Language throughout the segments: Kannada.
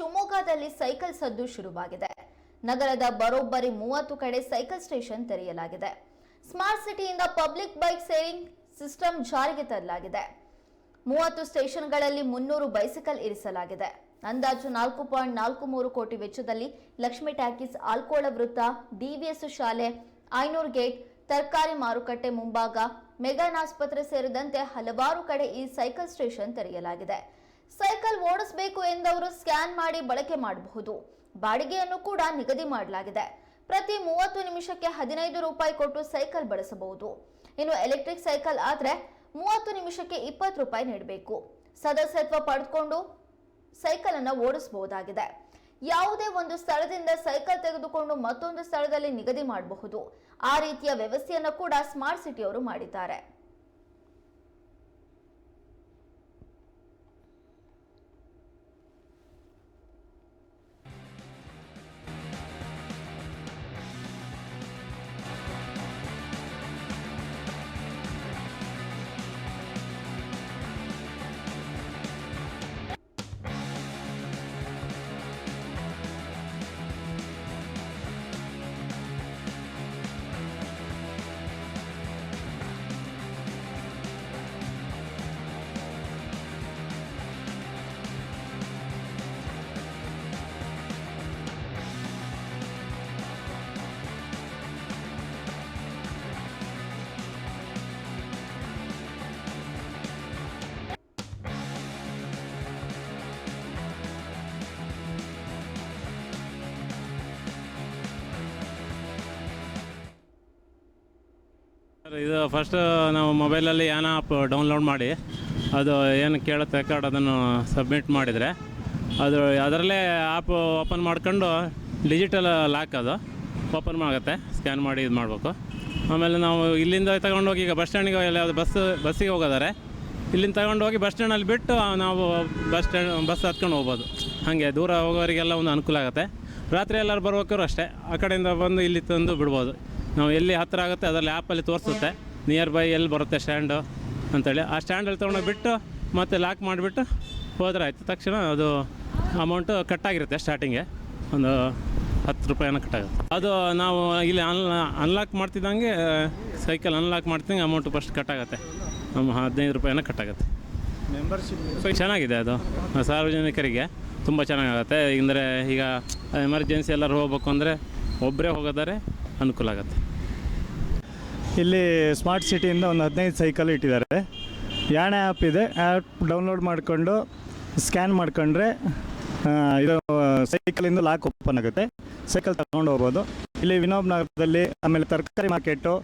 ಶಿವಮೊಗ್ಗದಲ್ಲಿ ಸೈಕಲ್ ಸದ್ದು ಶುರುವಾಗಿದೆ. ನಗರದ ಬರೋಬ್ಬರಿ ಮೂವತ್ತು ಕಡೆ ಸೈಕಲ್ ಸ್ಟೇಷನ್ ತೆರೆಯಲಾಗಿದೆ. ಸ್ಮಾರ್ಟ್ ಸಿಟಿಯಿಂದ ಪಬ್ಲಿಕ್ ಬೈಕ್ ಸೇರಿಂಗ್ ಸಿಸ್ಟಮ್ ಜಾರಿಗೆ ತರಲಾಗಿದೆ. ಮೂವತ್ತು ಸ್ಟೇಷನ್ಗಳಲ್ಲಿ ಮುನ್ನೂರು ಬೈಸಿಕಲ್ ಇರಿಸಲಾಗಿದೆ. ಅಂದಾಜು ನಾಲ್ಕು ಪಾಯಿಂಟ್ ನಾಲ್ಕು ಮೂರು ಕೋಟಿ ವೆಚ್ಚದಲ್ಲಿ ಲಕ್ಷ್ಮಿ ಟ್ಯಾಕಿಸ್, ಆಲ್ಕೋಳ ವೃತ್ತ ಡಿವಿಎಸ್ ಶಾಲೆ, ಐನೂರು ಗೇಟ್, ತರಕಾರಿ ಮಾರುಕಟ್ಟೆ ಮುಂಭಾಗ, ಮೆಗಾನ್ ಆಸ್ಪತ್ರೆ ಸೇರಿದಂತೆ ಹಲವಾರು ಕಡೆ ಈ ಸೈಕಲ್ ಸ್ಟೇಷನ್ ತೆರೆಯಲಾಗಿದೆ. ಸೈಕಲ್ ಓಡಿಸಬೇಕು ಎಂದವರು ಸ್ಕ್ಯಾನ್ ಮಾಡಿ ಬಳಕೆ ಮಾಡಬಹುದು. ಬಾಡಿಗೆಯನ್ನು ಕೂಡ ನಿಗದಿ ಮಾಡಲಾಗಿದೆ. ಪ್ರತಿ ಮೂವತ್ತು ನಿಮಿಷಕ್ಕೆ ಹದಿನೈದು ರೂಪಾಯಿ ಕೊಟ್ಟು ಸೈಕಲ್ ಬಳಸಬಹುದು. ಇನ್ನು ಎಲೆಕ್ಟ್ರಿಕ್ ಸೈಕಲ್ ಆದರೆ ಮೂವತ್ತು ನಿಮಿಷಕ್ಕೆ ಇಪ್ಪತ್ತು ರೂಪಾಯಿ ನೀಡಬೇಕು. ಸದಸ್ಯತ್ವ ಪಡೆದುಕೊಂಡು ಸೈಕಲ್ ಅನ್ನು ಓಡಿಸಬಹುದಾಗಿದೆ. ಯಾವುದೇ ಒಂದು ಸ್ಥಳದಿಂದ ಸೈಕಲ್ ತೆಗೆದುಕೊಂಡು ಮತ್ತೊಂದು ಸ್ಥಳದಲ್ಲಿ ನಿಗದಿ ಮಾಡಬಹುದು. ಆ ರೀತಿಯ ವ್ಯವಸ್ಥೆಯನ್ನು ಕೂಡ ಸ್ಮಾರ್ಟ್ ಸಿಟಿಯವರು ಮಾಡಿದ್ದಾರೆ. ಇದು ಫಸ್ಟ್ ನಾವು ಮೊಬೈಲಲ್ಲಿ ಏನೋ ಆ್ಯಪ್ ಡೌನ್ಲೋಡ್ ಮಾಡಿ, ಅದು ಏನು ಕೇಳುತ್ತೆ ಕಾರ್ಡ್ ಅದನ್ನು ಸಬ್ಮಿಟ್ ಮಾಡಿದರೆ, ಅದು ಅದರಲ್ಲೇ ಆ್ಯಪ್ ಓಪನ್ ಮಾಡ್ಕೊಂಡು ಡಿಜಿಟಲ್ ಲಾಕ್ ಅದು ಓಪನ್ ಆಗುತ್ತೆ ಸ್ಕ್ಯಾನ್ ಮಾಡಿ ಇದು ಮಾಡಬೇಕು. ಆಮೇಲೆ ನಾವು ಇಲ್ಲಿಂದ ತಗೊಂಡೋಗಿ ಈಗ ಬಸ್ ಸ್ಟ್ಯಾಂಡಿಗೆ ಎಲ್ಲ ಯಾವುದು ಬಸ್ ಬಸ್ಸಿಗೆ ಹೋಗೋದಾರೆ, ಇಲ್ಲಿಂದ ತಗೊಂಡೋಗಿ ಬಸ್ ಸ್ಟ್ಯಾಂಡಲ್ಲಿ ಬಿಟ್ಟು ನಾವು ಬಸ್ ಸ್ಟ್ಯಾಂಡ್ ಬಸ್ ಹತ್ಕೊಂಡು ಹೋಗ್ಬೋದು. ಹಾಗೆ ದೂರ ಹೋಗೋರಿಗೆಲ್ಲ ಒಂದು ಅನುಕೂಲ ಆಗುತ್ತೆ. ರಾತ್ರಿ ಎಲ್ಲರೂ ಬರ್ಬೇಕಾದ್ರು ಅಷ್ಟೇ, ಆ ಕಡೆಯಿಂದ ಬಂದು ಇಲ್ಲಿ ತಂದು ಬಿಡ್ಬೋದು. ನಾವು ಎಲ್ಲಿ ಹತ್ತಿರ ಆಗುತ್ತೆ ಅದರಲ್ಲಿ ಆ್ಯಪಲ್ಲಿ ತೋರಿಸುತ್ತೆ. ನಿಯರ್ ಬೈ ಎಲ್ಲಿ ಬರುತ್ತೆ ಸ್ಟ್ಯಾಂಡು ಅಂತೇಳಿ. ಆ ಸ್ಟ್ಯಾಂಡಲ್ಲಿ ತೊಗೊಂಡು ಬಿಟ್ಟು ಮತ್ತೆ ಲಾಕ್ ಮಾಡಿಬಿಟ್ಟು ಹೋದ್ರೆ ಆಯಿತು. ತಕ್ಷಣ ಅದು ಅಮೌಂಟು ಕಟ್ಟಾಗಿರುತ್ತೆ ಸ್ಟಾರ್ಟಿಂಗೆ ಒಂದು ಹತ್ತು ರೂಪಾಯಿನ ಕಟ್ಟಾಗುತ್ತೆ. ಅದು ನಾವು ಇಲ್ಲಿ ಅನ್ ಅನ್ಲಾಕ್ ಮಾಡ್ತಿದ್ದಂಗೆ ಸೈಕಲ್ ಅನ್ಲಾಕ್ ಮಾಡ್ತಿದ್ದಂಗೆ ಅಮೌಂಟು ಫಸ್ಟ್ ಕಟ್ಟಾಗುತ್ತೆ. ನಮ್ಮ ಹದಿನೈದು ರೂಪಾಯಿನ ಕಟ್ಟಾಗುತ್ತೆ. ಮೆಂಬರ್ಶಿಪ್ ಚೆನ್ನಾಗಿದೆ ಅದು. ಸಾರ್ವಜನಿಕರಿಗೆ ತುಂಬ ಚೆನ್ನಾಗಾಗುತ್ತೆ ಅಂದರೆ ಈಗ ಎಮರ್ಜೆನ್ಸಿ ಎಲ್ಲರೂ ಹೋಗ್ಬೇಕು ಅಂದರೆ ಒಬ್ಬರೇ ಹೋಗೋದಾರೆ ಅನುಕೂಲ ಆಗುತ್ತೆ. ಇಲ್ಲಿ ಸ್ಮಾರ್ಟ್ ಸಿಟಿಯಿಂದ ಒಂದು ಹದಿನೈದು ಸೈಕಲ್ ಇಟ್ಟಿದ್ದಾರೆ. ಯಾಣೆ ಆ್ಯಪ್ ಇದೆ. ಆ್ಯಪ್ ಡೌನ್ಲೋಡ್ ಮಾಡಿಕೊಂಡು, ಸ್ಕ್ಯಾನ್ ಮಾಡ್ಕೊಂಡ್ರೆ ಇದು ಸೈಕಲಿಂದ ಲಾಕ್ ಓಪನ್ ಆಗುತ್ತೆ. ಸೈಕಲ್ ತಗೊಂಡು ಹೋಗ್ಬೋದು. ಇಲ್ಲಿ ವಿನೋಬ್ ನಗರದಲ್ಲಿ, ಆಮೇಲೆ ತರಕಾರಿ ಮಾರ್ಕೆಟು,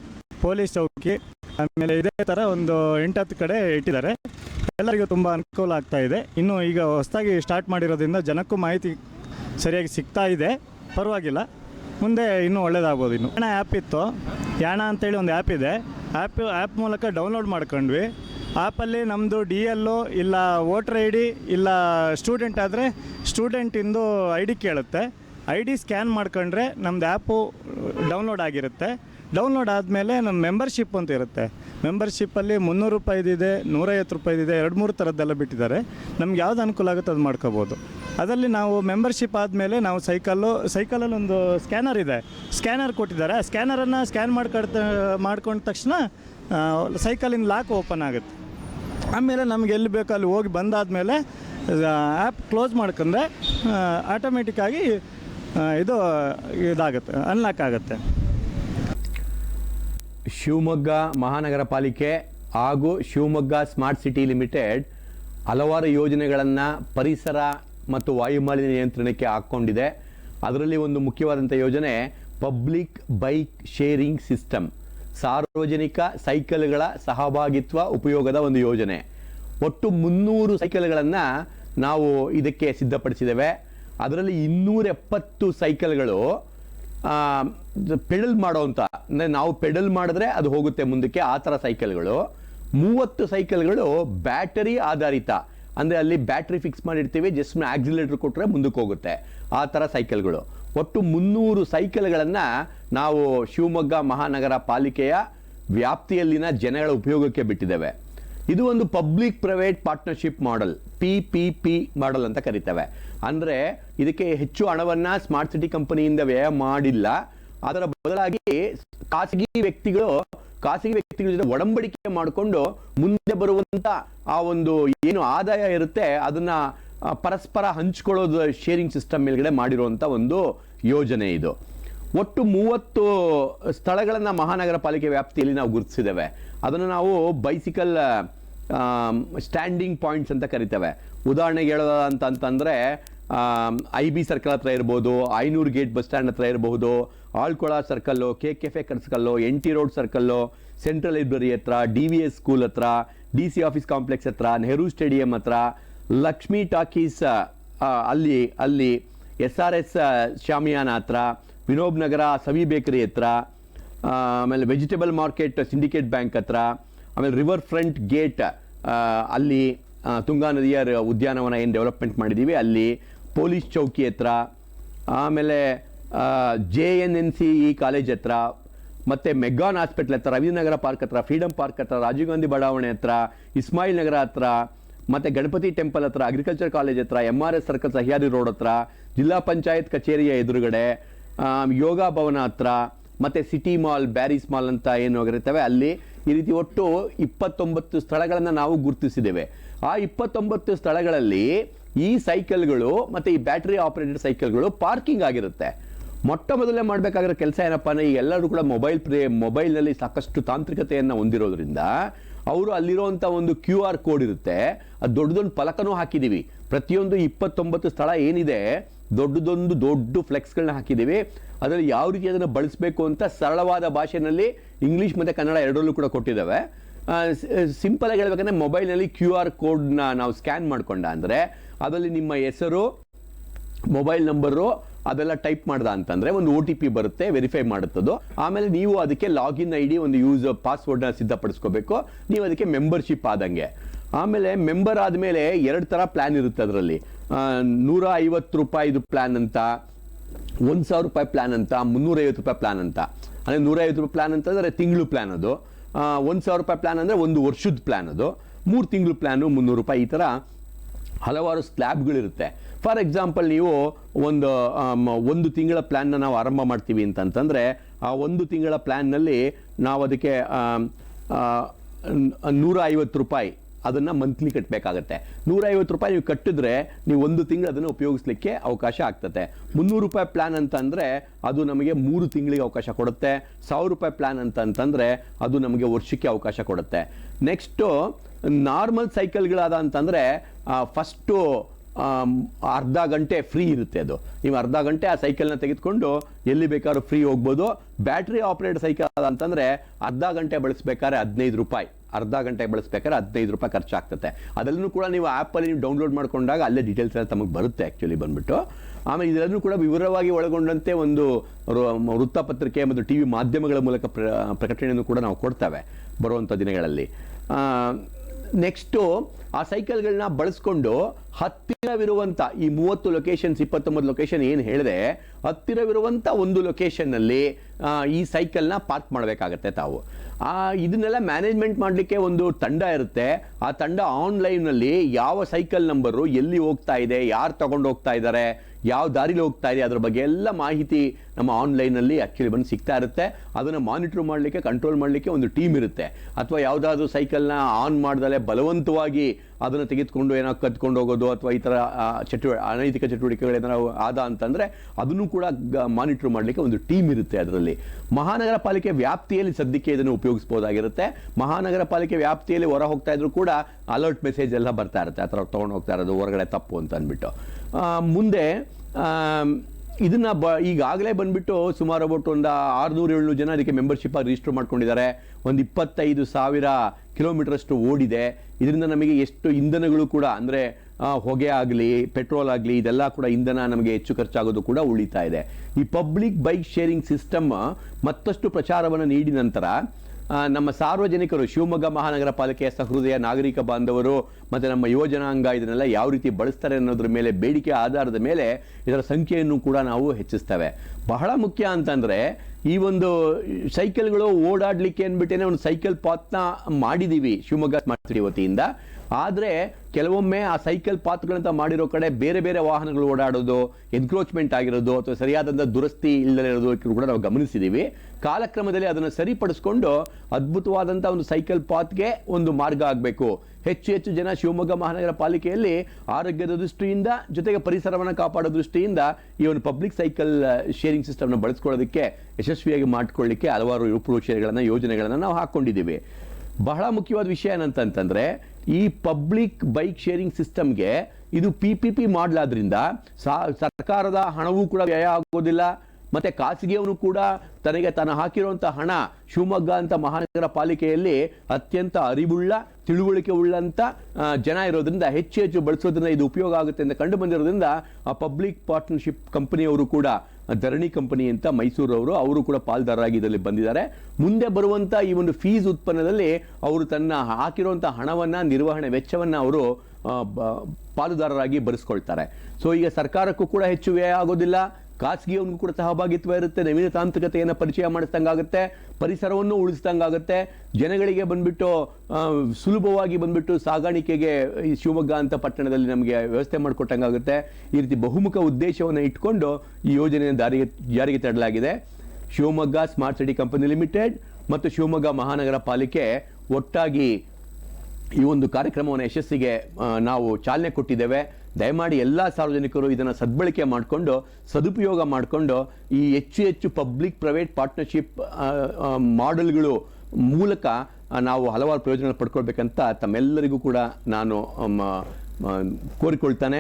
ಪೊಲೀಸ್ ಚೌಕಿ, ಆಮೇಲೆ ಇದೇ ಥರ ಒಂದು ಎಂಟತ್ತು ಕಡೆ ಇಟ್ಟಿದ್ದಾರೆ. ಎಲ್ಲರಿಗೂ ತುಂಬ ಅನುಕೂಲ ಆಗ್ತಾ ಇದೆ. ಇನ್ನು ಈಗ ಹೊಸದಾಗಿ ಸ್ಟಾರ್ಟ್ ಮಾಡಿರೋದ್ರಿಂದ ಜನಕ್ಕೂ ಮಾಹಿತಿ ಸರಿಯಾಗಿ ಸಿಗ್ತಾ ಇದೆ. ಪರವಾಗಿಲ್ಲ. ಮುಂದೆ ಇನ್ನೂ ಒಳ್ಳೇದಾಗ್ಬೋದು ಇನ್ನು. ಯಾಣ ಆ್ಯಪ್ ಇತ್ತು. ಯಾಣ ಅಂತೇಳಿ ಒಂದು ಆ್ಯಪ್ ಇದೆ. ಆ್ಯಪ್ ಆ್ಯಪ್ ಮೂಲಕ ಡೌನ್ಲೋಡ್ ಮಾಡ್ಕೊಂಡ್ವಿ. ಆ್ಯಪಲ್ಲಿ ನಮ್ಮದು ಡಿ ಎಲ್ಲು ಇಲ್ಲ ವೋಟ್ರ್ ಐ ಡಿ ಇಲ್ಲ ಸ್ಟೂಡೆಂಟ್ ಆದರೆ ಸ್ಟೂಡೆಂಟಿಂದು ಐ ಡಿ ಕೇಳುತ್ತೆ. ಐ ಡಿ ಸ್ಕ್ಯಾನ್ ಮಾಡ್ಕೊಂಡ್ರೆ ನಮ್ಮದು ಆ್ಯಪು ಡೌನ್ಲೋಡ್ ಆಗಿರುತ್ತೆ. ಡೌನ್ಲೋಡ್ ಆದಮೇಲೆ ನಮ್ಮ ಮೆಂಬರ್ಶಿಪ್ ಅಂತ ಇರುತ್ತೆ. ಮೆಂಬರ್ಶಿಪ್ಪಲ್ಲಿ ಮುನ್ನೂರು ರೂಪಾಯಿದಿದೆ ನೂರೈವತ್ತು ರೂಪಾಯಿದಿದೆ ಎರಡು ಮೂರು ಥರದ್ದೆಲ್ಲ ಬಿಟ್ಟಿದ್ದಾರೆ. ನಮ್ಗೆ ಯಾವ್ದು ಅನುಕೂಲ ಆಗುತ್ತೆ ಅದು ಮಾಡ್ಕೋಬೋದು. ಅದರಲ್ಲಿ ನಾವು ಮೆಂಬರ್ಶಿಪ್ ಆದಮೇಲೆ ನಾವು ಸೈಕಲ್ಲು ಸೈಕಲಲ್ಲಿ ಒಂದು ಸ್ಕ್ಯಾನರ್ ಇದೆ. ಸ್ಕ್ಯಾನರ್ ಕೊಟ್ಟಿದ್ದಾರೆ. ಆ ಸ್ಕ್ಯಾನರನ್ನು ಸ್ಕ್ಯಾನ್ ಮಾಡ್ಕೊಳ್ತ ಮಾಡ್ಕೊಂಡ ತಕ್ಷಣ ಸೈಕಲಿನ ಲಾಕ್ ಓಪನ್ ಆಗುತ್ತೆ. ಆಮೇಲೆ ನಮ್ಗೆ ಎಲ್ಲಿ ಬೇಕೋ ಅಲ್ಲಿ ಹೋಗಿ ಬಂದಾದಮೇಲೆ ಆ್ಯಪ್ ಕ್ಲೋಸ್ ಮಾಡ್ಕೊಂಡ್ರೆ ಆಟೋಮೆಟಿಕ್ಕಾಗಿ ಇದು, ಇದಾಗುತ್ತೆ ಅನ್ಲಾಕ್ ಆಗುತ್ತೆ. ಶಿವಮೊಗ್ಗ ಮಹಾನಗರ ಪಾಲಿಕೆ ಹಾಗೂ ಶಿವಮೊಗ್ಗ ಸ್ಮಾರ್ಟ್ ಸಿಟಿ ಲಿಮಿಟೆಡ್ ಹಲವಾರು ಯೋಜನೆಗಳನ್ನು ಪರಿಸರ ಮತ್ತು ವಾಯುಮಾಲಿನ್ಯ ನಿಯಂತ್ರಣಕ್ಕೆ ಹಾಕ್ಕೊಂಡಿದೆ. ಅದರಲ್ಲಿ ಒಂದು ಮುಖ್ಯವಾದಂಥ ಯೋಜನೆ ಪಬ್ಲಿಕ್ ಬೈಕ್ ಶೇರಿಂಗ್ ಸಿಸ್ಟಮ್. ಸಾರ್ವಜನಿಕ ಸೈಕಲ್ಗಳ ಸಹಭಾಗಿತ್ವ ಉಪಯೋಗದ ಒಂದು ಯೋಜನೆ. ಒಟ್ಟು ಮುನ್ನೂರು ಸೈಕಲ್ಗಳನ್ನು ನಾವು ಇದಕ್ಕೆ ಸಿದ್ಧಪಡಿಸಿದ್ದೇವೆ. ಅದರಲ್ಲಿ ಇನ್ನೂರ ಎಪ್ಪತ್ತು ಸೈಕಲ್ಗಳು ಪೆಡಲ್ ಮಾಡೋವಂಥ ಅಂದರೆ ನಾವು ಪೆಡಲ್ ಮಾಡಿದ್ರೆ ಅದು ಹೋಗುತ್ತೆ ಮುಂದಕ್ಕೆ. ಆ ಥರ ಸೈಕಲ್ಗಳು. ಮೂವತ್ತು ಸೈಕಲ್ಗಳು ಬ್ಯಾಟರಿ ಆಧಾರಿತ. ಅಂದರೆ ಅಲ್ಲಿ ಬ್ಯಾಟ್ರಿ ಫಿಕ್ಸ್ ಮಾಡಿರ್ತೀವಿ ಜಸ್ಟ್ ಆಕ್ಸಿಲೇಟರ್ ಕೊಟ್ಟರೆ ಮುಂದಕ್ಕೆ ಹೋಗುತ್ತೆ. ಆ ಥರ ಸೈಕಲ್ಗಳು. ಒಟ್ಟು ಮುನ್ನೂರು ಸೈಕಲ್ಗಳನ್ನು ನಾವು ಶಿವಮೊಗ್ಗ ಮಹಾನಗರ ಪಾಲಿಕೆಯ ವ್ಯಾಪ್ತಿಯಲ್ಲಿನ ಜನಗಳ ಉಪಯೋಗಕ್ಕೆ ಬಿಟ್ಟಿದ್ದೇವೆ. ಇದು ಒಂದು public private partnership model P P P model ಅಂತ ಕರಿತೇವೆ. ಅಂದ್ರೆ ಇದಕ್ಕೆ ಹೆಚ್ಚು ಹಣವನ್ನ ಸ್ಮಾರ್ಟ್ ಸಿಟಿ ಕಂಪನಿಯಿಂದ ವ್ಯಯ ಮಾಡಿಲ್ಲ. ಅದರ ಬದಲಾಗಿ ಖಾಸಗಿ ವ್ಯಕ್ತಿಗಳು, ಖಾಸಗಿ ವ್ಯಕ್ತಿಗಳ ಜೊತೆ ಒಡಂಬಡಿಕೆ ಮಾಡಿಕೊಂಡು ಮುಂದೆ ಬರುವಂತ ಆ ಒಂದು ಏನು ಆದಾಯ ಇರುತ್ತೆ, ಅದನ್ನ ಪರಸ್ಪರ ಹಂಚ್ಕೊಳ್ಳೋದು ಶೇರಿಂಗ್ ಸಿಸ್ಟಮ್ ಮೇಲ್ಗಡೆ ಮಾಡಿರುವಂತ ಒಂದು ಯೋಜನೆ ಇದು. ಒಟ್ಟು ಮೂವತ್ತು ಸ್ಥಳಗಳನ್ನು ಮಹಾನಗರ ಪಾಲಿಕೆ ವ್ಯಾಪ್ತಿಯಲ್ಲಿ ನಾವು ಗುರುತಿಸಿದ್ದೇವೆ. ಅದನ್ನು ನಾವು ಬೈಸಿಕಲ್ ಸ್ಟ್ಯಾಂಡಿಂಗ್ ಪಾಯಿಂಟ್ಸ್ ಅಂತ ಕರಿತೇವೆ. ಉದಾಹರಣೆಗೆ ಹೇಳೋದಂತ ಅಂತಂದ್ರೆ ಐ ಬಿ ಸರ್ಕಲ್ ಹತ್ರ ಇರ್ಬೋದು, ಐನೂರು ಗೇಟ್ ಬಸ್ ಸ್ಟ್ಯಾಂಡ್ ಹತ್ರ ಇರಬಹುದು ಆಳ್ಕೊಳ ಸರ್ಕಲ್ಲು, ಕೆ ಕೆಫೆ ಕರ್ಸ್ಕಲ್ಲು N T road circle, central library ಹತ್ರ, ಡಿ ವಿ ಎಸ್ ಸ್ಕೂಲ್ ಹತ್ರ, ಡಿ ಸಿ ಆಫೀಸ್ ಕಾಂಪ್ಲೆಕ್ಸ್ ಹತ್ರ, ನೆಹರು ಸ್ಟೇಡಿಯಂ ಹತ್ರ, ಲಕ್ಷ್ಮಿ ಟಾಕೀಸ್ ಅಲ್ಲಿ ಅಲ್ಲಿ ಎಸ್ ಆರ್ ಎಸ್ ಶಾಮಿಯಾನ ಹತ್ರ, ವಿನೋಬ್ ನಗರ ಸವಿ ಬೇಕರಿ ಹತ್ರ ಆಮೇಲೆ ವೆಜಿಟೇಬಲ್ ಮಾರ್ಕೆಟ್ ಸಿಂಡಿಕೇಟ್ ಬ್ಯಾಂಕ್ ಹತ್ರ, ಆಮೇಲೆ ರಿವರ್ ಫ್ರಂಟ್ ಗೇಟ್ ಅಲ್ಲಿ ತುಂಗಾ ನದಿಯ ಉದ್ಯಾನವನ ಏನು ಡೆವಲಪ್ಮೆಂಟ್ ಮಾಡಿದ್ದೀವಿ ಅಲ್ಲಿ ಪೊಲೀಸ್ ಚೌಕಿ ಹತ್ರ, ಆಮೇಲೆ J N N C E college ಹತ್ರ, ಮತ್ತು ಮೆಗ್ಗಾನ್ ಹಾಸ್ಪಿಟ್ಲ್ ಹತ್ರ, ರವೀಂದ್ರನಗರ ಪಾರ್ಕ್ ಹತ್ರ ಫ್ರೀಡಮ್ ಪಾರ್ಕ್ ಹತ್ರ, ರಾಜೀವ್ ಗಾಂಧಿ ಬಡಾವಣೆ ಹತ್ರ, ಇಸ್ಮಾಯಿಲ್ ನಗರ ಹತ್ರ, ಮತ್ತು ಗಣಪತಿ ಟೆಂಪಲ್ ಹತ್ರ ಅಗ್ರಿಕಲ್ಚರ್ ಕಾಲೇಜ್ ಹತ್ರ M R S circle Sahyadri road ಹತ್ರ, ಜಿಲ್ಲಾ ಪಂಚಾಯತ್ ಕಚೇರಿಯ ಎದುರುಗಡೆ ಯೋಗ ಭವನ ಹತ್ರ, ಮತ್ತು ಸಿಟಿ ಮಾಲ್ ಬ್ಯಾರಿಸ್ ಮಾಲ್ ಅಂತ ಏನು ಇರ್ತವೆ ಅಲ್ಲಿ ಈ ರೀತಿ ಒಟ್ಟು ಇಪ್ಪತ್ತೊಂಬತ್ತು ಸ್ಥಳಗಳನ್ನು ನಾವು ಗುರುತಿಸಿದ್ದೇವೆ. ಆ ಇಪ್ಪತ್ತೊಂಬತ್ತು ಸ್ಥಳಗಳಲ್ಲಿ ಈ ಸೈಕಲ್ಗಳು ಮತ್ತೆ ಈ ಬ್ಯಾಟ್ರಿ ಆಪರೇಟೆಡ್ ಸೈಕಲ್ಗಳು ಪಾರ್ಕಿಂಗ್ ಆಗಿರುತ್ತೆ. ಮೊಟ್ಟ ಮೊದಲೇ ಮಾಡಬೇಕಾಗಿರೋ ಕೆಲಸ ಏನಪ್ಪ ಅಂದ್ರೆ ಎಲ್ಲರೂ ಕೂಡ ಮೊಬೈಲ್ ಪ್ರೇ, ಮೊಬೈಲ್ನಲ್ಲಿ ಸಾಕಷ್ಟು ತಾಂತ್ರಿಕತೆಯನ್ನು ಹೊಂದಿರೋದ್ರಿಂದ ಅವರು ಅಲ್ಲಿರುವಂಥ ಒಂದು ಕ್ಯೂ ಆರ್ ಕೋಡ್ ಇರುತ್ತೆ. ಅದು ದೊಡ್ಡದೊಂದು ಫಲಕನೂ ಹಾಕಿದ್ದೀವಿ ಪ್ರತಿಯೊಂದು ಇಪ್ಪತ್ತೊಂಬತ್ತು ಸ್ಥಳ ಏನಿದೆ, ದೊಡ್ಡದೊಂದು ದೊಡ್ಡ ಫ್ಲೆಕ್ಸ್ಗಳನ್ನ ಹಾಕಿದ್ದೀವಿ ಅದರಲ್ಲಿ ಯಾವ ರೀತಿ ಅದನ್ನು ಬಳಸಬೇಕು ಅಂತ ಸರಳವಾದ ಭಾಷೆಯಲ್ಲಿ ಇಂಗ್ಲೀಷ್ ಮತ್ತು ಕನ್ನಡ ಎರಡರಲ್ಲೂ ಕೂಡ ಕೊಟ್ಟಿದ್ದಾವೆ. ಸಿಂಪಲ್ ಆಗಿ ಹೇಳ್ಬೇಕಂದ್ರೆ ಮೊಬೈಲ್ನಲ್ಲಿ ಕ್ಯೂ ಆರ್ ಕೋಡ್ನ ನಾವು ಸ್ಕ್ಯಾನ್ ಮಾಡ್ಕೊಂಡ ಅಂದರೆ ಅದರಲ್ಲಿ ನಿಮ್ಮ ಹೆಸರು, ಮೊಬೈಲ್ ನಂಬರು, ಅದೆಲ್ಲ ಟೈಪ್ ಮಾಡ್ದ ಅಂತಂದ್ರೆ ಒಂದು ಒ ಟಿ ಪಿ ಬರುತ್ತೆ ವೆರಿಫೈ ಮಾಡುತ್ತದು. ಆಮೇಲೆ ನೀವು ಅದಕ್ಕೆ ಲಾಗಿನ್ ಐ ಡಿ ಒಂದು ಯೂಸ್ ಪಾಸ್ವರ್ಡ್ನ ಸಿದ್ಧಪಡಿಸ್ಕೋಬೇಕು. ನೀವು ಅದಕ್ಕೆ ಮೆಂಬರ್ಶಿಪ್ ಆದಂಗೆ. ಆಮೇಲೆ ಮೆಂಬರ್ ಆದಮೇಲೆ ಎರಡು ಥರ ಪ್ಲ್ಯಾನ್ ಇರುತ್ತೆ ಅದರಲ್ಲಿ. ನೂರ ಐವತ್ತು ರೂಪಾಯಿದು ಪ್ಲ್ಯಾನ್ ಅಂತ, ಒಂದು ಸಾವಿರ ರೂಪಾಯಿ ಪ್ಲ್ಯಾನ್ ಅಂತ, ಮುನ್ನೂರೈವತ್ತು ರೂಪಾಯಿ ಪ್ಲ್ಯಾನ್ ಅಂತ. ಅಂದರೆ ನೂರೈವತ್ತು ರೂಪಾಯಿ ಪ್ಲ್ಯಾನ್ ಅಂತಂದರೆ ತಿಂಗಳು ಪ್ಲ್ಯಾನ್ ಅದು. ಒಂದು ಸಾವಿರ ರೂಪಾಯಿ ಪ್ಲ್ಯಾನ್ ಅಂದರೆ ಒಂದು ವರ್ಷದ ಪ್ಲ್ಯಾನ್ ಅದು. ಮೂರು ತಿಂಗಳು ಪ್ಲ್ಯಾನು ಮುನ್ನೂರು ರೂಪಾಯಿ ಈ ಥರ ಹಲವಾರು ಸ್ಲ್ಯಾಬ್ಗಳಿರುತ್ತೆ ಫಾರ್ ಎಕ್ಸಾಂಪಲ್ ನೀವು ಒಂದು ಒಂದು ತಿಂಗಳ ಪ್ಲ್ಯಾನ್ನ ನಾವು ಆರಂಭ ಮಾಡ್ತೀವಿ ಅಂತಂತಂದರೆ, ಆ ಒಂದು ತಿಂಗಳ ಪ್ಲ್ಯಾನ್ನಲ್ಲಿ ನಾವು ಅದಕ್ಕೆ ನೂರ ಐವತ್ತು ರೂಪಾಯಿ ಅದನ್ನು ಮಂತ್ಲಿ ಕಟ್ಟಬೇಕಾಗತ್ತೆ ನೂರೈವತ್ತು ರೂಪಾಯಿ ನೀವು ಕಟ್ಟಿದ್ರೆ ನೀವು ಒಂದು ತಿಂಗಳು ಅದನ್ನು ಉಪಯೋಗಿಸ್ಲಿಕ್ಕೆ ಅವಕಾಶ ಆಗ್ತದೆ ಮುನ್ನೂರು ರೂಪಾಯಿ ಪ್ಲ್ಯಾನ್ ಅಂತ ಅಂದರೆ ಅದು ನಮಗೆ ಮೂರು ತಿಂಗಳಿಗೆ ಅವಕಾಶ ಕೊಡುತ್ತೆ. ಸಾವಿರ ರೂಪಾಯಿ ಪ್ಲ್ಯಾನ್ ಅಂತ ಅಂತಂದರೆ ಅದು ನಮಗೆ ವರ್ಷಕ್ಕೆ ಅವಕಾಶ ಕೊಡುತ್ತೆ. ನೆಕ್ಸ್ಟು ನಾರ್ಮಲ್ ಸೈಕಲ್ಗಳಾದ ಅಂತಂದರೆ ಫಸ್ಟು ಅರ್ಧ ಗಂಟೆ ಫ್ರೀ ಇರುತ್ತೆ ಅದು. ನೀವು ಅರ್ಧ ಗಂಟೆ ಆ ಸೈಕಲ್ನ ತೆಗೆದುಕೊಂಡು ಎಲ್ಲಿ ಬೇಕಾದ್ರೂ ಫ್ರೀ ಹೋಗ್ಬೋದು. ಬ್ಯಾಟ್ರಿ ಆಪ್ರೇಟ್ ಸೈಕಲ್ ಅಂತಂದರೆ ಅರ್ಧ ಗಂಟೆ ಬಳಸ್ಬೇಕಾದ್ರೆ ಹದಿನೈದು ರೂಪಾಯಿ. ಅರ್ಧ ಗಂಟೆ ಬಳಸ್ಬೇಕಾದ್ರೆ ಹದಿನೈದು ರೂಪಾಯಿ ಖರ್ಚಾಗ್ತದೆ ಅದರಲ್ಲೂ ಕೂಡ ನೀವು ಆ್ಯಪಲ್ಲಿ ನೀವು ಡೌನ್ಲೋಡ್ ಮಾಡ್ಕೊಂಡಾಗ ಅಲ್ಲೇ ಡೀಟೇಲ್ಸ್ ಎಲ್ಲ ತಮಗೆ ಬರುತ್ತೆ ಆ್ಯಕ್ಚುಲಿ ಬಂದ್ಬಿಟ್ಟು. ಆಮೇಲೆ ಇದರಲ್ಲೂ ಕೂಡ ವಿವರವಾಗಿ ಒಳಗೊಂಡಂತೆ ಒಂದು ವೃತ್ತಪತ್ರಿಕೆ ಮತ್ತು ಟಿ ವಿ ಮಾಧ್ಯಮಗಳ ಮೂಲಕ ಪ್ರ, ಪ್ರಕಟಣೆಯನ್ನು ಕೂಡ ನಾವು ಕೊಡ್ತೇವೆ ಬರುವಂಥ ದಿನಗಳಲ್ಲಿ. ನೆಕ್ಸ್ಟು ಆ ಸೈಕಲ್ಗಳನ್ನ ಬಳಸ್ಕೊಂಡು ಹತ್ತಿರವಿರುವಂಥ ಈ ಮೂವತ್ತು ಲೊಕೇಶನ್ಸ್, ಇಪ್ಪತ್ತೊಂಬತ್ತು ಲೊಕೇಶನ್ ಏನು ಹೇಳಿದೆ ಹತ್ತಿರವಿರುವಂಥ ಒಂದು ಲೊಕೇಶನ್ನಲ್ಲಿ ಈ ಸೈಕಲ್ನ ಪಾರ್ಕ್ ಮಾಡಬೇಕಾಗತ್ತೆ ತಾವು. ಆ, ಇದನ್ನೆಲ್ಲ ಮ್ಯಾನೇಜ್ಮೆಂಟ್ ಮಾಡಲಿಕ್ಕೆ ಒಂದು ತಂಡ ಇರುತ್ತೆ. ಆ ತಂಡ ಆನ್ಲೈನ್ನಲ್ಲಿ ಯಾವ ಸೈಕಲ್ ನಂಬರು ಎಲ್ಲಿ ಹೋಗ್ತಾ ಇದೆ, ಯಾರು ತಗೊಂಡು ಹೋಗ್ತಾ ಇದ್ದಾರೆ ಯಾವ ದಾರಿಲಿ ಹೋಗ್ತಾ ಇದೆ ಅದ್ರ ಬಗ್ಗೆ ಎಲ್ಲ ಮಾಹಿತಿ ನಮ್ಮ ಆನ್ಲೈನಲ್ಲಿ ಆ್ಯಕ್ಚುಲಿ ಬಂದು ಸಿಗ್ತಾ ಇರುತ್ತೆ. ಅದನ್ನು ಮಾನಿಟರ್ ಮಾಡಲಿಕ್ಕೆ ಕಂಟ್ರೋಲ್ ಮಾಡಲಿಕ್ಕೆ ಒಂದು ಟೀಮ್ ಇರುತ್ತೆ. ಅಥವಾ ಯಾವುದಾದ್ರೂ ಸೈಕಲ್ನ ಆನ್ ಮಾಡ್ದಲೇ ಬಲವಂತವಾಗಿ ಅದನ್ನು ತೆಗೆದುಕೊಂಡು ಏನೋ ಕತ್ಕೊಂಡು ಹೋಗೋದು ಅಥವಾ ಈ ಥರ ಚಟುವ, ಅನೈತಿಕ ಚಟುವಟಿಕೆಗಳು ಏನಾರ ಆದ ಅಂತಂದರೆ ಅದನ್ನು ಕೂಡ ಮಾನಿಟರ್ ಮಾಡಲಿಕ್ಕೆ ಒಂದು ಟೀಮ್ ಇರುತ್ತೆ ಅದರಲ್ಲಿ. ಮಹಾನಗರ ಪಾಲಿಕೆ ವ್ಯಾಪ್ತಿಯಲ್ಲಿ ಸದ್ಯಕ್ಕೆ ಇದನ್ನು ಉಪಯೋಗಿಸ್ಬೋದಾಗಿರುತ್ತೆ. ಮಹಾನಗರ ಪಾಲಿಕೆ ವ್ಯಾಪ್ತಿಯಲ್ಲಿ ಹೊರ ಹೋಗ್ತಾ ಇದ್ರು ಕೂಡ ಅಲರ್ಟ್ ಮೆಸೇಜ್ ಎಲ್ಲ ಬರ್ತಾ ಇರುತ್ತೆ. ಆ ಥರ ತೊಗೊಂಡು ಹೋಗ್ತಾ ಇರೋದು, ಹೊರಗಡೆ ತಪ್ಪು ಅಂತ ಅಂದ್ಬಿಟ್ಟು. ಮುಂದೆ ಇದನ್ನು ಬ, ಈಗಾಗಲೇ ಬಂದ್ಬಿಟ್ಟು ಸುಮಾರು ಒಟ್ಟು ಒಂದು ಆರುನೂರು ಏಳ್ನೂರು ಜನ ಅದಕ್ಕೆ ಮೆಂಬರ್ಶಿಪ್ ಆಗಿ ರಿಜಿಸ್ಟರ್ ಮಾಡ್ಕೊಂಡಿದ್ದಾರೆ. ಒಂದು ಇಪ್ಪತ್ತೈದು ಸಾವಿರ ಕಿಲೋಮೀಟ್ರಷ್ಟು ಓಡಿದೆ. ಇದರಿಂದ ನಮಗೆ ಎಷ್ಟು ಇಂಧನಗಳು ಕೂಡ ಅಂದರೆ ಹೊಗೆ ಆಗಲಿ, ಪೆಟ್ರೋಲ್ ಆಗಲಿ, ಇದೆಲ್ಲ ಕೂಡ ಇಂಧನ ನಮಗೆ ಹೆಚ್ಚು ಖರ್ಚಾಗೋದು ಕೂಡ ಉಳಿತಾ ಇದೆ. ಈ ಪಬ್ಲಿಕ್ ಬೈಕ್ ಶೇರಿಂಗ್ ಸಿಸ್ಟಮ್ ಮತ್ತಷ್ಟು ಪ್ರಚಾರವನ್ನು ನೀಡಿದ ನಂತರ ನಮ್ಮ ಸಾರ್ವಜನಿಕರು ಶಿವಮೊಗ್ಗ ಮಹಾನಗರ ಪಾಲಿಕೆಯ ಸಹೃದಯ ನಾಗರಿಕ ಬಾಂಧವರು ಮತ್ತು ನಮ್ಮ ಯುವಜನಾಂಗ ಇದನ್ನೆಲ್ಲ ಯಾವ ರೀತಿ ಬಳಸ್ತಾರೆ ಅನ್ನೋದ್ರ ಮೇಲೆ ಬೇಡಿಕೆ ಆಧಾರದ ಮೇಲೆ ಇದರ ಸಂಖ್ಯೆಯನ್ನು ಕೂಡ ನಾವು ಹೆಚ್ಚಿಸ್ತೇವೆ. ಬಹಳ ಮುಖ್ಯ ಅಂತಂದರೆ ಈ ಒಂದು ಸೈಕಲ್ಗಳು ಓಡಾಡಲಿಕ್ಕೆ ಅಂದ್ಬಿಟ್ಟೇನೆ ಒಂದು ಸೈಕಲ್ ಪಾತ್ನ ಮಾಡಿದ್ದೀವಿ ಶಿವಮೊಗ್ಗ ಸ್ಮಾರ್ಟ್ ವತಿಯಿಂದ. ಆದರೆ ಕೆಲವೊಮ್ಮೆ ಆ ಸೈಕಲ್ ಪಾತ್ಗಳಂತ ಮಾಡಿರೋ ಕಡೆ ಬೇರೆ ಬೇರೆ ವಾಹನಗಳು ಓಡಾಡೋದು ಎನ್ಕ್ರೋಚ್ಮೆಂಟ್ ಆಗಿರೋದು ಅಥವಾ ಸರಿಯಾದಂಥ ದುರಸ್ತಿ ಇಲ್ಲದೇ ಇರೋದು ಕೂಡ ನಾವು ಗಮನಿಸಿದ್ದೀವಿ ಕಾಲಕ್ರಮದಲ್ಲಿ ಅದನ್ನು ಸರಿಪಡಿಸ್ಕೊಂಡು ಅದ್ಭುತವಾದಂಥ ಒಂದು ಸೈಕಲ್ ಪಾತ್ಗೆ ಒಂದು ಮಾರ್ಗ ಆಗಬೇಕು. ಹೆಚ್ಚು ಹೆಚ್ಚು ಜನ ಶಿವಮೊಗ್ಗ ಮಹಾನಗರ ಪಾಲಿಕೆಯಲ್ಲಿ ಆರೋಗ್ಯದ ದೃಷ್ಟಿಯಿಂದ ಜೊತೆಗೆ ಪರಿಸರವನ್ನು ಕಾಪಾಡೋ ದೃಷ್ಟಿಯಿಂದ ಈ ಒಂದು ಪಬ್ಲಿಕ್ ಸೈಕಲ್ ಶೇರಿಂಗ್ ಸಿಸ್ಟಮ್ನ ಬಳಸ್ಕೊಳ್ಳೋದಕ್ಕೆ ಯಶಸ್ವಿಯಾಗಿ ಮಾಡಿಕೊಳ್ಳಿಕ್ಕೆ ಹಲವಾರು ರೂಪುರೇಷೆಗಳನ್ನು ಯೋಜನೆಗಳನ್ನು ನಾವು ಹಾಕ್ಕೊಂಡಿದ್ದೀವಿ ಬಹಳ ಮುಖ್ಯವಾದ ವಿಷಯ ಏನಂತಂತಂದ್ರೆ, ಈ ಪಬ್ಲಿಕ್ ಬೈಕ್ ಶೇರಿಂಗ್ ಸಿಸ್ಟಮ್ಗೆ ಇದು ಪಿ ಪಿ ಪಿ ಮಾಡಲಾದ್ರಿಂದ ಸರ್ಕಾರದ ಹಣವೂ ಕೂಡ ವ್ಯಯ ಆಗೋದಿಲ್ಲ. ಮತ್ತೆ ಖಾಸಗಿಯವರು ಕೂಡ ತನಗೆ ತಾನು ಹಾಕಿರುವಂಥ ಹಣ ಶಿವಮೊಗ್ಗ ಅಂತ ಮಹಾನಗರ ಪಾಲಿಕೆಯಲ್ಲಿ ಅತ್ಯಂತ ಅರಿವುಳ್ಳ ತಿಳುವಳಿಕೆ ಉಳ್ಳಂತ ಜನ ಇರೋದ್ರಿಂದ, ಹೆಚ್ಚು ಹೆಚ್ಚು ಬಳಸೋದ್ರಿಂದ ಇದು ಉಪಯೋಗ ಆಗುತ್ತೆ ಅಂತ ಕಂಡು ಬಂದಿರೋದ್ರಿಂದ ಆ ಪಬ್ಲಿಕ್ ಪಾರ್ಟ್ನರ್ಶಿಪ್ ಕಂಪನಿಯವರು ಕೂಡ, ಧರಣಿ ಕಂಪನಿ ಅಂತ ಮೈಸೂರವರು ಅವರು ಕೂಡ ಪಾಲ್ದಾರರಾಗಿ ಇದರಲ್ಲಿ ಬಂದಿದ್ದಾರೆ. ಮುಂದೆ ಬರುವಂತ ಈ ಒಂದು ಫೀಸ್ ಉತ್ಪನ್ನದಲ್ಲಿ ಅವರು ತನ್ನ ಹಾಕಿರುವಂಥ ಹಣವನ್ನ, ನಿರ್ವಹಣೆ ವೆಚ್ಚವನ್ನ ಅವರು ಪಾಲುದಾರರಾಗಿ ಬರೆಸ್ಕೊಳ್ತಾರೆ ಸೊ ಈಗ ಸರ್ಕಾರಕ್ಕೂ ಕೂಡ ಹೆಚ್ಚು ವ್ಯಯ ಆಗೋದಿಲ್ಲ. ಖಾಸಗಿಯವನಿಗೂ ಕೂಡ ಸಹಭಾಗಿತ್ವ ಇರುತ್ತೆ, ನವೀನ ತಾಂತ್ರಿಕತೆಯನ್ನು ಪರಿಚಯ ಮಾಡಿಸ್ದಂಗಾಗುತ್ತೆ, ಪರಿಸರವನ್ನು ಉಳಿಸ್ದಂಗಾಗುತ್ತೆ. ಜನಗಳಿಗೆ ಬಂದ್ಬಿಟ್ಟು ಸುಲಭವಾಗಿ ಬಂದ್ಬಿಟ್ಟು ಸಾಗಾಣಿಕೆಗೆ ಈ ಶಿವಮೊಗ್ಗ ಅಂತ ಪಟ್ಟಣದಲ್ಲಿ ನಮಗೆ ವ್ಯವಸ್ಥೆ ಮಾಡಿಕೊಟ್ಟಂಗಾಗುತ್ತೆ. ಈ ರೀತಿ ಬಹುಮುಖ ಉದ್ದೇಶವನ್ನು ಇಟ್ಕೊಂಡು ಈ ಯೋಜನೆಯನ್ನು ದಾರಿಗೆ ಜಾರಿಗೆ ತರಲಾಗಿದೆ. Shivamogga smart city company limited ಮತ್ತು ಶಿವಮೊಗ್ಗ ಮಹಾನಗರ ಪಾಲಿಕೆ ಒಟ್ಟಾಗಿ ಈ ಒಂದು ಕಾರ್ಯಕ್ರಮವನ್ನು ಯಶಸ್ಸಿಗೆ ನಾವು ಚಾಲನೆ ಕೊಟ್ಟಿದ್ದೇವೆ. ದಯಮಾಡಿ ಎಲ್ಲ ಸಾರ್ವಜನಿಕರು ಇದನ್ನು ಸದ್ಬಳಕೆ ಮಾಡಿಕೊಂಡು, ಸದುಪಯೋಗ ಮಾಡಿಕೊಂಡು, ಈ ಹೆಚ್ಚು ಹೆಚ್ಚು ಪಬ್ಲಿಕ್ ಪ್ರೈವೇಟ್ ಪಾರ್ಟ್ನರ್ಶಿಪ್ ಮಾಡೆಲ್ಗಳು ಮೂಲಕ ನಾವು ಹಲವಾರು ಪ್ರಯೋಜನ ಪಡ್ಕೊಳ್ಬೇಕಂತ ತಮ್ಮೆಲ್ಲರಿಗೂ ಕೂಡ ನಾನು ಕೋರಿಕೊಳ್ತಾನೆ.